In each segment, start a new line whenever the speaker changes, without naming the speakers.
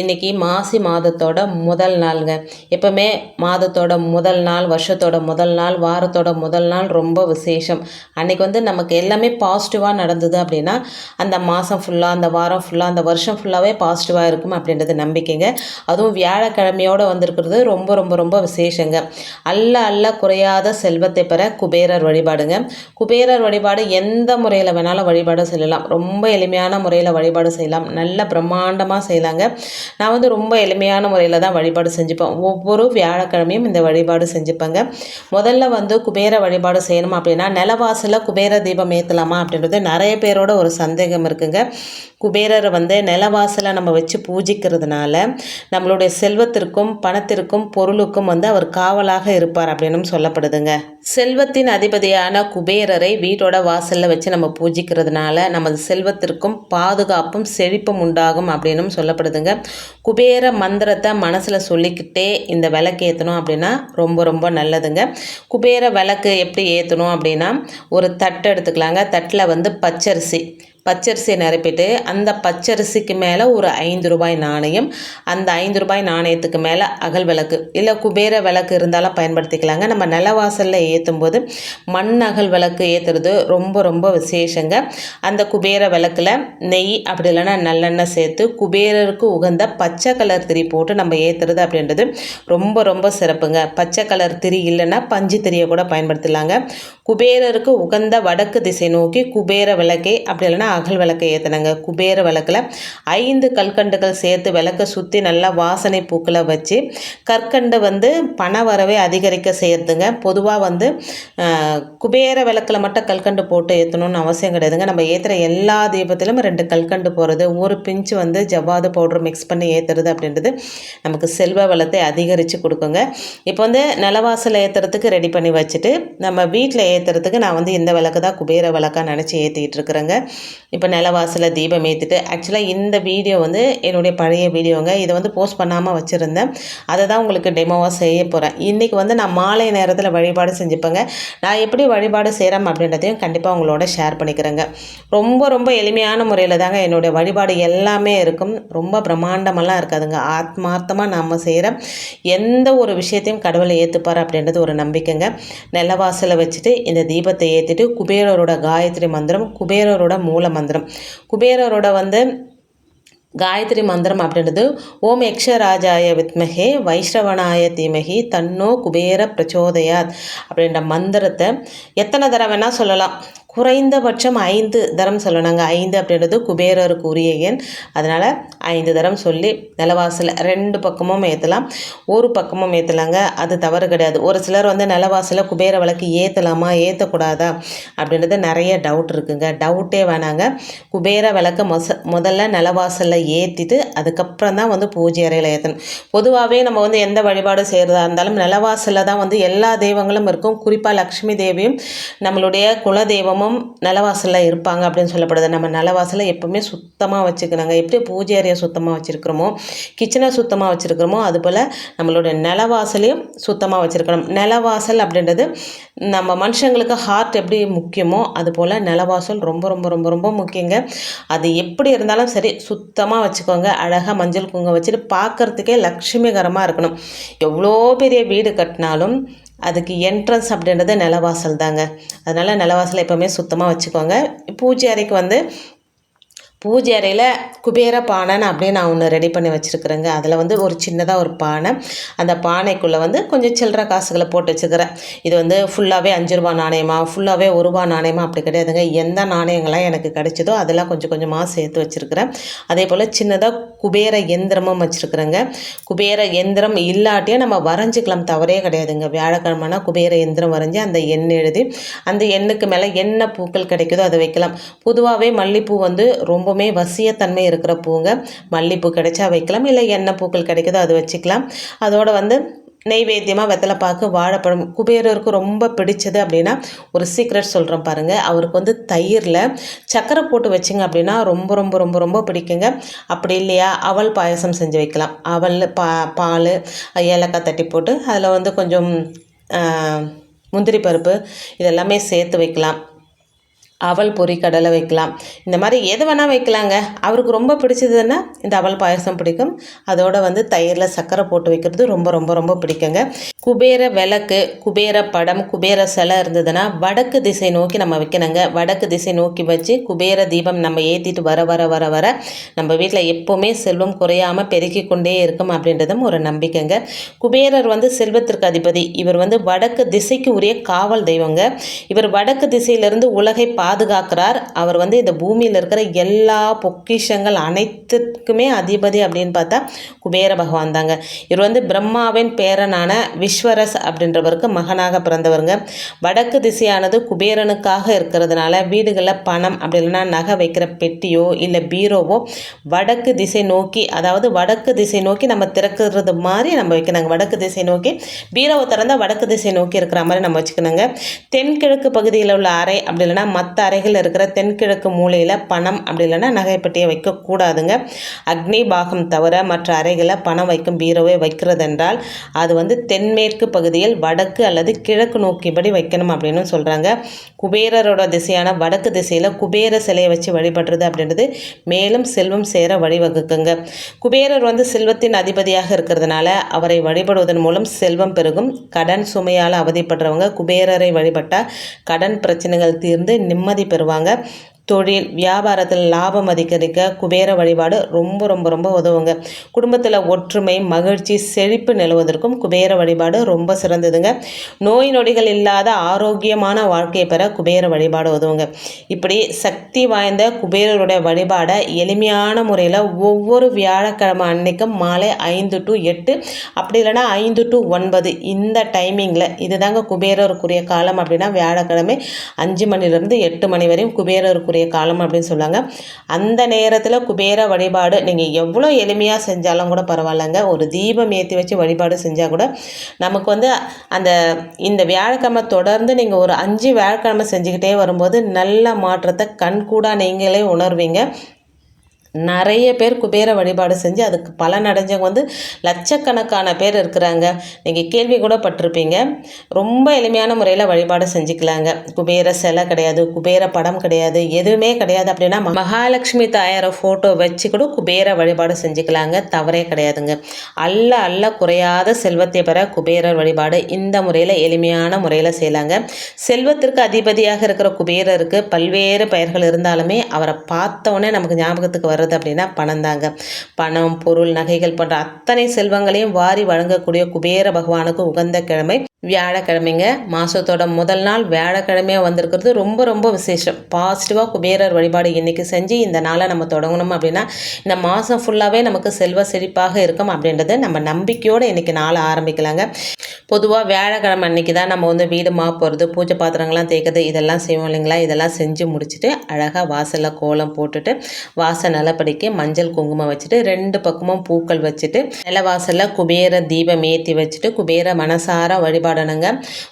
இன்றைக்கி மாசி மாதத்தோட முதல் நாளுங்க. எப்போவுமே மாதத்தோட முதல் நாள் வருஷத்தோட முதல் நாள் வாரத்தோட முதல் நாள் ரொம்ப விசேஷம். அன்றைக்கி வந்து நமக்கு எல்லாமே பாசிட்டிவாக நடந்தது அப்படின்னா அந்த மாதம் ஃபுல்லாக அந்த வாரம் ஃபுல்லாக அந்த வருஷம் ஃபுல்லாகவே பாசிட்டிவாக இருக்கும் அப்படின்றது நம்பிக்கைங்க. அதுவும் வியாழக்கிழமையோடு வந்திருக்கிறது ரொம்ப ரொம்ப ரொம்ப விசேஷங்க. அல்ல அல்ல குறையாத செல்வத்தை பெற குபேரர் வழிபாடுங்க. குபேரர் வழிபாடு எந்த முறையில் வேணாலும் வழிபாடு செய்யலாம். ரொம்ப எளிமையான முறையில் வழிபாடு செய்யலாம். நல்ல பிரம்மாண்டமாக செய்யலாங்க. நான் வந்து ரொம்ப எளிமையான முறையில் தான் வழிபாடு செஞ்சுப்பேன். ஒவ்வொரு வியாழக்கிழமையும் இந்த வழிபாடு செஞ்சுப்பேங்க. முதல்ல வந்து குபேர வழிபாடு செய்யணும் அப்படின்னா நிலவாசலில் குபேர தீபம் ஏற்றலாமா அப்படின்றது நிறைய பேரோட ஒரு சந்தேகம் இருக்குங்க. குபேரரை வந்து நிலவாசலை நம்ம வச்சு பூஜிக்கிறதுனால நம்மளுடைய செல்வத்திற்கும் பணத்திற்கும் பொருளுக்கும் வந்து அவர் காவலாக இருப்பார் அப்படின்னு சொல்லப்படுதுங்க. செல்வத்தின் அதிபதியான குபேரரை வீட்டோட வாசலில் வச்சு நம்ம பூஜிக்கிறதுனால நமது செல்வத்திற்கும் பாதுகாப்பும் செழிப்பும் உண்டாகும் அப்படின்னும் சொல்லப்படுதுங்க. குபேர மந்திரத்தை மனசில் சொல்லிக்கிட்டே இந்த விளக்கு ஏற்றணும் அப்படின்னா ரொம்ப ரொம்ப நல்லதுங்க. குபேர விளக்கு எப்படி ஏற்றணும் அப்படின்னா ஒரு தட்டு எடுத்துக்கலாங்க. தட்டில் வந்து பச்சரிசி. பச்சரிசியை நிரப்பிட்டு அந்த பச்சரிசிக்கு மேலே ஒரு ஐந்து ரூபாய் நாணயம் அந்த ஐந்து ரூபாய் நாணயத்துக்கு மேலே அகல் விளக்கு இல்லை குபேர விளக்கு இருந்தாலும் பயன்படுத்திக்கலாங்க. நம்ம நிலவாசலில் ஏற்றும் போது மண் அகல் விளக்கு ஏற்றுறது ரொம்ப ரொம்ப விசேஷங்க. அந்த குபேர விளக்கில் நெய் அப்படி இல்லைன்னா நல்லெண்ணெய் சேர்த்து குபேரருக்கு உகந்த பச்சை கலர் திரி போட்டு நம்ம ஏற்றுறது அப்படின்றது ரொம்ப ரொம்ப சிறப்புங்க. பச்சை கலர் திரி இல்லைன்னா பஞ்சு திரியை கூட பயன்படுத்தலாங்க. குபேரருக்கு உகந்த வடக்கு திசை நோக்கி குபேர விளக்கை அப்படி இல்லைன்னா அகல் விளக்கை ஏற்றினாங்க குபேர விளக்கில் ஐந்து கற்கண்டுகள் சேர்த்து விளக்கை சுற்றி நல்லா வாசனை பூக்களை வச்சு கற்கண்டு வந்து பண வரவை அதிகரிக்க செய்கிறதுங்க பொதுவாக வந்து குபேர விளக்கில் மட்டும் கல்கண்டு போட்டு ஏற்றணும்னு அவசியம் கிடையாதுங்க. நம்ம ஏற்றுற எல்லா தீபத்திலும் ரெண்டு கல்கண்டு போகிறது ஒரு பிஞ்சு வந்து ஜவ்வாது பவுடர் மிக்ஸ் பண்ணி ஏற்றுறது அப்படின்றது நமக்கு செல்வ வளத்தை அதிகரித்து கொடுக்குங்க. இப்போ வந்து நிலவாசல் ஏற்றுறதுக்கு ரெடி பண்ணி வச்சுட்டு நம்ம வீட்டில் ஏற்றுறதுக்கு நான் வந்து இந்த விளக்கு தான் குபேர விளக்காக நினச்சி ஏற்றிக்கிட்டு இருக்கிறேங்க இப்போ நிலவாசலில் தீபம் ஏற்றிட்டு ஆக்சுவலாக இந்த வீடியோ வந்து என்னுடைய பழைய வீடியோங்க. இதை வந்து போஸ்ட் பண்ணாமல் வச்சுருந்தேன். அதை தான் உங்களுக்கு டெமோவாக செய்ய போகிறேன் இன்றைக்கி வந்து நான் மாலை நேரத்தில் வழிபாடு செஞ்சுப்பேங்க. நான் எப்படி வழிபாடு செய்கிறேன் அப்படின்றதையும் கண்டிப்பாக உங்களோட ஷேர் பண்ணிக்கிறேங்க. ரொம்ப ரொம்ப எளிமையான முறையில் தாங்க என்னுடைய வழிபாடு எல்லாமே இருக்கும். ரொம்ப பிரம்மாண்டமெல்லாம் இருக்காதுங்க. ஆத்மார்த்தமாக நாம் செய்கிற எந்த ஒரு விஷயத்தையும் கடவுளை ஏற்றுப்பார் அப்படின்றது ஒரு நம்பிக்கைங்க. நிலவாசலை வச்சுட்டு இந்த தீபத்தை ஏற்றிட்டு குபேரரோட காயத்ரி மந்திரம் குபேரரோட மூல மந்திரம். குபேரரோட வந்து காயத்ரி மந்திரம் அப்படின்றது ஓம் யக்ஷராஜாய வித்மகே வைஷ்ணவனாய தீமகி தன்னோ குபேர பிரச்சோதயாத் அப்படின்ற மந்திரத்தை எத்தனை தடவை வேணால் சொல்லலாம். குறைந்தபட்சம் ஐந்து தரம் சொல்லணுங்க. ஐந்து அப்படின்றது குபேரருக்கு உரிய எண். அதனால் ஐந்து தரம் சொல்லி நிலவாசல் ரெண்டு பக்கமும் ஏற்றலாம் ஒரு பக்கமும் ஏற்றலாங்க அது தவறு கிடையாது. ஒரு சிலர் வந்து நிலவாசலில் குபேர விளக்கு ஏற்றலாமா ஏற்றக்கூடாதா அப்படின்றது நிறைய டவுட் இருக்குங்க. டவுட்டே வேணாங்க. குபேர விளக்கு மொச முதல்ல நிலவாசலில் ஏற்றிட்டு அதுக்கப்புறம் தான் வந்து பூஜை அறையில் ஏற்றணும் பொதுவாகவே நம்ம வந்து எந்த வழிபாடு செய்கிறதா இருந்தாலும் நிலவாசலில் தான் வந்து எல்லா தெய்வங்களும் இருக்கும். குறிப்பாக லக்ஷ்மி தேவியும் நம்மளுடைய குலதெய்வமும் தினமும் நிலவாசலில் இருப்பாங்க அப்படின்னு சொல்லப்படுது. நம்ம நிலவாசலை எப்போவுமே சுத்தமாக வச்சுக்கணுங்க. எப்படி பூஜை அறையை சுத்தமாக வச்சுருக்கிறோமோ கிச்சனை சுத்தமாக வச்சுருக்கிறோமோ அதுபோல் நம்மளுடைய நிலவாசலையும் சுத்தமாக வச்சுருக்கணும். நிலவாசல் அப்படின்றது நம்ம மனுஷங்களுக்கு ஹார்ட் எப்படி முக்கியமோ அதுபோல் நிலவாசல் ரொம்ப ரொம்ப ரொம்ப ரொம்ப முக்கியங்க. அது எப்படி இருந்தாலும் சரி சுத்தமாக வச்சுக்கோங்க. அழகாக மஞ்சள் குங்குமம் வச்சுட்டு பார்க்குறதுக்கே லக்ஷ்மிகரமாக இருக்கணும். எவ்வளோ பெரிய வீடு கட்டினாலும் அதுக்கு என்ட்ரன்ஸ் அப்படின்றது நிலவாசல் தாங்க. அதனால் நிலவாசலை எப்போவுமே சுத்தமாக வச்சுக்கோங்க. பூஜை அறைக்கு வந்து பூஜை அறையில் குபேர பானைன்னு அப்படியே நான் ஒன்று ரெடி பண்ணி வச்சுருக்குறேங்க. அதில் வந்து ஒரு சின்னதாக ஒரு பானை. அந்த பானைக்குள்ளே வந்து கொஞ்சம் சில்லற காசுகளை போட்டு வச்சுக்கிறேன். இது வந்து ஃபுல்லாகவே அஞ்சு ரூபா நாணயமா ஃபுல்லாகவே ஒரு ரூபா நாணயமா அப்படி கிடையாதுங்க. எந்த நாணயங்கள்லாம் எனக்கு கிடைச்சதோ அதெல்லாம் கொஞ்சம் கொஞ்சமாக சேர்த்து வச்சுருக்கிறேன். அதே போல் சின்னதாக குபேர எந்திரமும் வச்சுருக்குறேங்க. குபேர எந்திரம் இல்லாட்டியும் நம்ம வரைஞ்சிக்கலாம் தவறே கிடையாதுங்க. வியாழக்கிழமைனா குபேர எந்திரம் வரைஞ்சி அந்த எண்ணெய் எழுதி அந்த எண்ணுக்கு மேலே என்ன பூக்கள் கிடைக்குதோ அதை வைக்கலாம். பொதுவாகவே மல்லிப்பூ வந்து ரொம்பவுமே வசியத்தன்மை இருக்கிற பூங்க. மல்லிப்பூ கிடைச்சா வைக்கலாம் இல்லை எண்ணெய் பூக்கள் கிடைக்குதோ அது வச்சுக்கலாம். அதோடு வந்து நெய்வேத்தியமாக வெத்தலைப்பாக்கு வாழைப்பழம் குபேரருக்கு ரொம்ப பிடிச்சது அப்படின்னா ஒரு சீக்ரெட் சொல்கிறோம் பாருங்கள் அவருக்கு வந்து தயிரில் சக்கரை போட்டு வச்சிங்க அப்படின்னா ரொம்ப ரொம்ப ரொம்ப ரொம்ப பிடிக்குங்க. அப்படி இல்லையா? அவல் பாயசம் செஞ்சு வைக்கலாம். அவல் பா பால் ஏலக்காய் தட்டி போட்டு அதில் வந்து கொஞ்சம் முந்திரி பருப்பு இதெல்லாமே சேர்த்து வைக்கலாம். அவல் பொறி கடலை வைக்கலாம். இந்த மாதிரி எது வேணால் வைக்கலாங்க. அவருக்கு ரொம்ப பிடிச்சதுன்னா இந்த அவல் பாயசம் பிடிக்கும். அதோடு வந்து தயிரில் சர்க்கரை போட்டு வைக்கிறது ரொம்ப ரொம்ப ரொம்ப பிடிக்குங்க. குபேர விளக்கு குபேர படம் குபேர சிலை இருந்ததுன்னா வடக்கு திசை நோக்கி நம்ம வைக்கணுங்க. வடக்கு திசை நோக்கி வச்சு குபேர தீபம் நம்ம ஏற்றிட்டு வர வர வர வர நம்ம வீட்டில் எப்போவுமே செல்வம் குறையாமல் பெருக்கி கொண்டே இருக்கும் அப்படின்றதும் ஒரு நம்பிக்கைங்க. குபேரர் வந்து செல்வத்திற்கு அதிபதி. இவர் வந்து வடக்கு திசைக்கு உரிய காவல் தெய்வங்க. இவர் வடக்கு திசையிலிருந்து உலகை பா பாதுகாக்கிறார். அவர் வந்து இந்த பூமியில் இருக்கிற எல்லா பொக்கிஷங்கள் அனைத்துக்குமே அதிபதி அப்படின்னு பார்த்தா குபேர பகவான் தாங்க. இவர் வந்து பிரம்மாவின் பேரனான விஸ்வரஸ் அப்படின்றவருக்கு மகனாக பிறந்தவருங்க. வடக்கு திசையானது குபேரனுக்காக இருக்கிறதுனால வீடுகளில் பணம் அப்படி இல்லைன்னா நகை வைக்கிற பெட்டியோ இல்லை பீரோவோ வடக்கு திசை நோக்கி அதாவது வடக்கு திசை நோக்கி நம்ம திறக்கிறது மாதிரி நம்ம வைக்கணுங்க. வடக்கு திசை நோக்கி பீரோவை திறந்தால் வடக்கு திசை நோக்கி இருக்கிற மாதிரி நம்ம வச்சுக்கணுங்க. தென்கிழக்கு பகுதியில் உள்ள அறை அப்படி இல்லைன்னா மற்ற அறைகள் இருக்கிற தென்கிழக்கு மூலையில் பணம் அப்படி இல்லைன்னா நகைப்பட்டியை வைக்கக்கூடாதுங்க அக்னி பாகம் தவிர மற்ற அறைகளில் பணம் வைக்கும் பீரோவை வைக்கிறதென்றால் அது வந்து தென்மேற்கு பகுதியில் வடக்கு அல்லது கிழக்கு நோக்கிபடி வைக்கணும் அப்படின்னு சொல்கிறாங்க குபேரரோட திசையான வடக்கு திசையில் குபேர சிலையை வச்சு வழிபடுறது அப்படின்றது மேலும் செல்வம் சேர வழிவகுக்குங்க. குபேரர் வந்து செல்வத்தின் அதிபதியாக இருக்கிறதுனால அவரை வழிபடுவதன் மூலம் செல்வம் பெருகும். கடன் சுமையால் அவதிப்படுறவங்க குபேரரை வழிபட்டால் கடன் பிரச்சனைகள் தீர்ந்து நிம்மதி நிம்மதி பெறுவாங்க. தொழில் வியாபாரத்தில் லாபம் அதிகரிக்க குபேர வழிபாடு ரொம்ப ரொம்ப ரொம்ப உதவுங்க. குடும்பத்தில் ஒற்றுமை மகிழ்ச்சி செழிப்பு நிலவுவதற்கும் குபேர வழிபாடு ரொம்ப சிறந்ததுங்க. நோய் நொடிகள் இல்லாத ஆரோக்கியமான வாழ்க்கையை பெற குபேர வழிபாடு உதவுங்க. இப்படி சக்தி வாய்ந்த குபேரருடைய வழிபாடை எளிமையான முறையில் ஒவ்வொரு வியாழக்கிழமை அன்னைக்கும் மாலை ஐந்து டு எட்டு அப்படி இல்லைன்னா ஐந்து டு ஒன்பது இந்த டைமிங்கில் இதுதாங்க குபேரருக்குரிய காலம் அப்படின்னா வியாழக்கிழமை அஞ்சு மணிலேருந்து எட்டு மணி வரையும் குபேரருக்குரிய காலம் அப்படின்னு சொல்லுவாங்க. அந்த நேரத்தில் குபேர வழிபாடு நீங்கள் எவ்வளோ எளிமையாக செஞ்சாலும் கூட பரவாயில்லைங்க. ஒரு தீபம் ஏற்றி வச்சு வழிபாடு செஞ்சால் கூட நமக்கு வந்து அந்த இந்த வியாழக்கிழமை தொடர்ந்து நீங்கள் ஒரு அஞ்சு வியாழக்கிழமை செஞ்சுக்கிட்டே வரும்போது நல்ல மாற்றத்தை கண்கூடாக நீங்களே உணர்வீங்க. நிறைய பேர் குபேர வழிபாடு செஞ்சு அதுக்கு பலன் அடைஞ்சவங்க வந்து லட்சக்கணக்கான பேர் இருக்கிறாங்க. நீங்கள் கேள்வி கூட பட்டிருப்பீங்க. ரொம்ப எளிமையான முறையில் வழிபாடு செஞ்சுக்கலாங்க. குபேர சிலை கிடையாது குபேர படம் கிடையாது எதுவுமே கிடையாது அப்படின்னா மகாலட்சுமி தாயாரை ஃபோட்டோ வச்சு கூட குபேர வழிபாடு செஞ்சுக்கலாங்க. தவறே கிடையாதுங்க. அல்ல அல்ல குறையாத செல்வத்தை பெற குபேரர் வழிபாடு இந்த முறையில் எளிமையான முறையில் செய்யலாங்க. செல்வத்திற்கு அதிபதியாக இருக்கிற குபேரருக்கு பல்வேறு பெயர்கள் இருந்தாலுமே அவரை பார்த்தோன்னே நமக்கு ஞாபகத்துக்கு வர்றது அப்படின்னா பணம் தாங்க. பணம் பொருள் நகைகள் போன்ற அத்தனை செல்வங்களையும் வாரி வழங்கக்கூடிய குபேர பகவானுக்கு உகந்த கிழமை வியாழக்கிழமைங்க. மாதத்தோட முதல் நாள் வியாழக்கிழமையாக வந்திருக்கிறது. ரொம்ப ரொம்ப விசேஷம். பாசிட்டிவாக குபேரர் வழிபாடு இன்றைக்கி செஞ்சு இந்த நாளை நம்ம தொடங்கணும் அப்படின்னா இந்த மாதம் ஃபுல்லாகவே நமக்கு செல்வ செழிப்பாக இருக்கும் அப்படின்றத நம்ம நம்பிக்கையோடு இன்றைக்கி நாளை ஆரம்பிக்கலாங்க. பொதுவாக வியாழக்கிழமை அன்றைக்கி தான் நம்ம வந்து வீடு போகிறது பூஜை பாத்திரங்கள்லாம் தேய்க்கிறது இதெல்லாம் செய்வோம் இல்லைங்களா? இதெல்லாம் செஞ்சு முடிச்சுட்டு அழகாக வாசலில் கோலம் போட்டுட்டு வாசல் நிலப்படிக்கு மஞ்சள் குங்குமம் வச்சுட்டு ரெண்டு பக்கமும் பூக்கள் வச்சுட்டு நிலவாசலில் குபேர தீபம் ஏற்றி வச்சுட்டு குபேர மனசார வழிபாடணுங்க.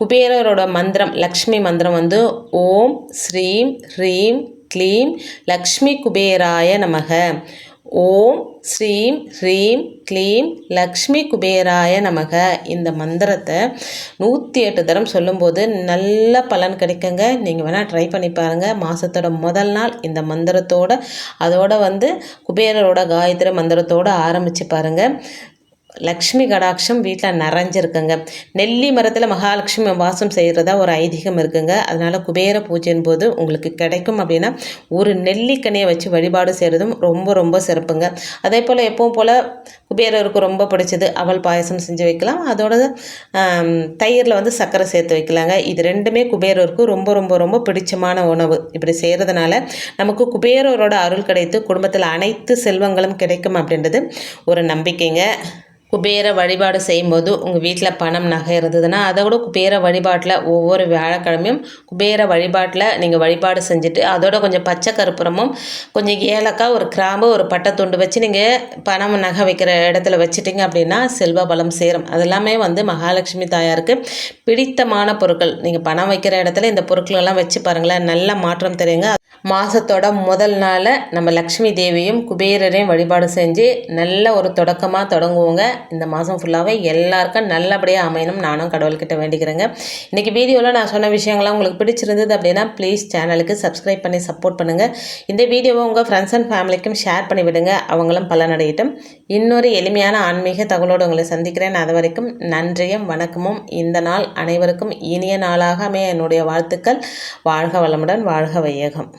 குபேரரோட மந்திரம் லக்ஷ்மி மந்திரம் வந்து ஓம் ஸ்ரீம் ஹ்ரீம் க்ளீம் லக்ஷ்மி குபேராய நமக. ஓம் ஸ்ரீம் ஹ்ரீம் க்ளீம் லக்ஷ்மி குபேராய நமக. இந்த மந்திரத்தை நூற்றி எட்டு தரம் சொல்லும்போது நல்ல பலன் கிடைக்குங்க. நீங்கள் வேணால் ட்ரை பண்ணி பாருங்கள் மாதத்தோட முதல் நாள் இந்த மந்திரத்தோட அதோட வந்து குபேரரோட காயத்ரி மந்திரத்தோடு ஆரம்பித்து பாருங்கள் லக்ஷ்மி கடாட்சம் வீட்டில் நிறைஞ்சிருக்குங்க. நெல்லி மரத்தில் மகாலட்சுமி வாசம் செய்கிறதா ஒரு ஐதீகம் இருக்குங்க. அதனால் குபேர பூஜையின் போது உங்களுக்கு கிடைக்கும் அப்படின்னா ஒரு நெல்லிக்கனியை வச்சு வழிபாடு செய்கிறதும் ரொம்ப ரொம்ப சிறப்புங்க. அதே போல் எப்பவும் போல் குபேரருக்கு ரொம்ப பிடிச்சது அவல் பாயசம் செஞ்சு வைக்கலாம். அதோட தயிரில் வந்து சர்க்கரை சேர்த்து வைக்கலாங்க. இது ரெண்டுமே குபேரருக்கு ரொம்ப ரொம்ப ரொம்ப பிடிச்சமான உணவு. இப்படி செய்கிறதுனால நமக்கு குபேரரோட அருள் கிடைத்து குடும்பத்தில் அனைத்து செல்வங்களும் கிடைக்கும் அப்படின்றது ஒரு நம்பிக்கைங்க. குபேர வழிபாடு செய்யும்போது உங்கள் வீட்டில் பணம் நகை இருந்ததுன்னா அதை கூட குபேர வழிபாட்டில் ஒவ்வொரு வியாழக்கிழமையும் குபேர வழிபாட்டில் நீங்கள் வழிபாடு செஞ்சுட்டு அதோட கொஞ்சம் பச்சை கருப்புறமும் கொஞ்சம் ஏலக்காய் ஒரு கிராம்பு ஒரு பட்டை துண்டு வச்சு நீங்கள் பணம் நகை வைக்கிற இடத்துல வச்சுட்டிங்க அப்படின்னா செல்வ பலம் சேரும். அதெல்லாமே வந்து மகாலட்சுமி தாயாருக்கு பிடித்தமான பொருட்கள். நீங்கள் பணம் வைக்கிற இடத்துல இந்த பொருட்களெல்லாம் வச்சு பாருங்களேன் நல்ல மாற்றம் தெரியுங்க. மாதத்தோட முதல் நாளில் நம்ம லக்ஷ்மி தேவியும் குபேரரையும் வழிபாடு செஞ்சு நல்ல ஒரு தொடக்கமாக தொடங்குவோங்க. இந்த மாதம் ஃபுல்லாகவே எல்லாருக்கும் நல்லபடியாக அமையணும். நானும் கடவுள்கிட்ட வேண்டிக்கிறேங்க. இன்றைக்கி வீடியோவில் நான் சொன்ன விஷயங்கள்லாம் உங்களுக்கு பிடிச்சிருந்தது அப்படின்னா ப்ளீஸ் சேனலுக்கு சப்ஸ்கிரைப் பண்ணி சப்போர்ட் பண்ணுங்கள் இந்த வீடியோவை உங்கள் ஃப்ரெண்ட்ஸ் அண்ட் ஃபேமிலிக்கும் ஷேர் பண்ணி விடுங்க. அவங்களும் பலனடையட்டும். இன்னொரு எளிமையான ஆன்மீக தகவலோடு உங்களை சந்திக்கிறேன். அது வரைக்கும் நன்றியும் வணக்கமும். இந்த நாள் அனைவருக்கும் இனிய நாளாக அமைய என்னுடைய வாழ்த்துக்கள். வாழ்க வளமுடன் வாழ்க வையகம்.